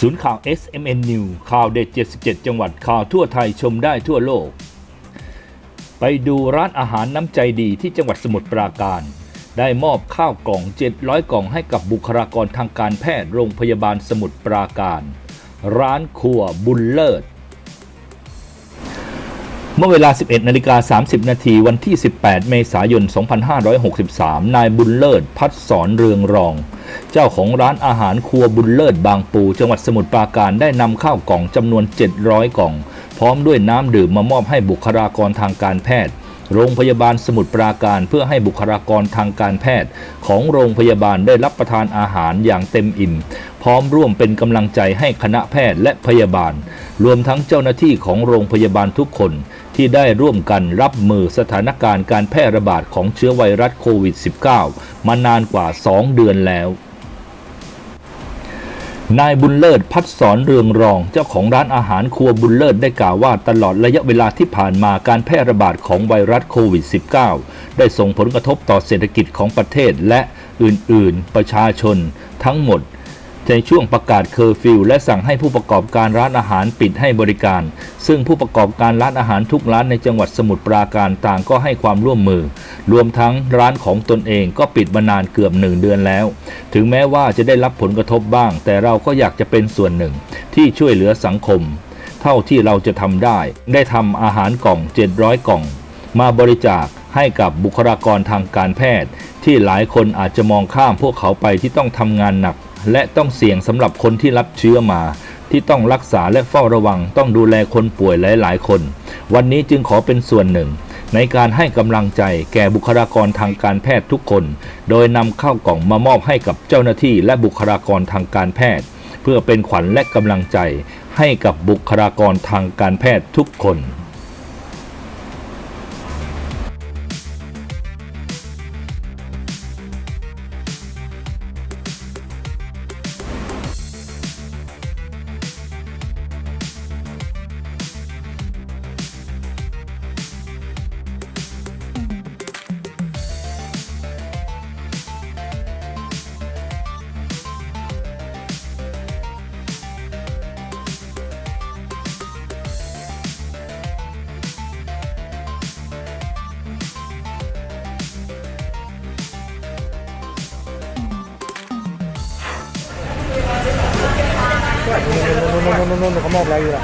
ศูนย์ข่าว SMN News ข่าวเด็ด 77 จังหวัดข่าวทั่วไทยชมได้ทั่วโลก ไปดูร้านอาหารน้ำใจดีที่จังหวัดสมุทรปราการ ได้มอบข้าวกล่อง 700 กล่องให้กับบุคลากรทางการแพทย์โรงพยาบาลสมุทรปราการ ร้านครัวบุญเลิศ เมื่อเวลา 11นาฬิกา30 นาทีวันที่ 18 เมษายน 2563 นายบุญเลิศ พัดสอนเรืองรอง เจ้าของร้านอาหารครัวบุญเลิศบางปู จังหวัดสมุทรปราการได้นำข้าวกล่องจำนวน 700 กล่อง พร้อมด้วยน้ำดื่มมามอบให้บุคลากรทางการแพทย์ โรงพยาบาลสมุทรปราการเพื่อให้บุคลากรทางการแพทย์ ของโรงพยาบาลได้รับประทานอาหารอย่างเต็มอิ่ม พร้อมร่วมเป็นกำลังใจให้คณะแพทย์และพยาบาล รวมทั้งเจ้าหน้าที่ของโรงพยาบาลทุกคนที่ได้ร่วมกันรับมือสถานการณ์การแพร่ระบาดของเชื้อไวรัสโควิด -19 มานานกว่า 2 เดือนแล้ว นายบุญเลิศพัดสอนเรืองรอง เจ้าของร้านอาหารครัวบุญเลิศได้กล่าวว่าตลอดระยะเวลาที่ผ่านมาการแพร่ระบาดของไวรัสโควิด -19 ได้ส่งผลกระทบต่อเศรษฐกิจของประเทศและอื่น ๆ ประชาชนทั้งหมด ในช่วงประกาศเคอร์ฟิวและสั่งให้ผู้ประกอบการร้านอาหารปิดให้บริการ ซึ่งผู้ประกอบการร้านอาหารทุกร้านในจังหวัดสมุทรปราการต่างก็ให้ความร่วมมือ รวมทั้งร้านของตนเองก็ปิดมานานเกือบหนึ่งเดือนแล้ว ถึงแม้ว่าจะได้รับผลกระทบบ้าง แต่เราก็อยากจะเป็นส่วนหนึ่ง ที่ช่วยเหลือสังคม เท่าที่เราจะทำได้ ได้ทำอาหารกล่อง 700 กล่อง มาบริจาคให้กับบุคลากรทางการแพทย์ ที่หลายคนอาจจะมองข้ามพวกเขาไปที่ต้องทำงานหนัก และต้องเสี่ยงสำหรับคนที่รับเชื้อมา ที่ต้องรักษาและเฝ้าระวังต้องดูแลคนป่วยหลาย ๆ คน วันนี้จึงขอเป็นส่วนหนึ่ง ในการให้กำลังใจแก่บุคลากรทางการแพทย์ทุกคน โดยนำข้าวกล่องมามอบให้กับเจ้าหน้าที่และบุคลากรทางการแพทย์ เพื่อเป็นขวัญและกำลังใจให้กับบุคลากรทางการแพทย์ทุกคน นู่นนู่นนู่นนู่นเขามอบอะไรอยู่ล่ะ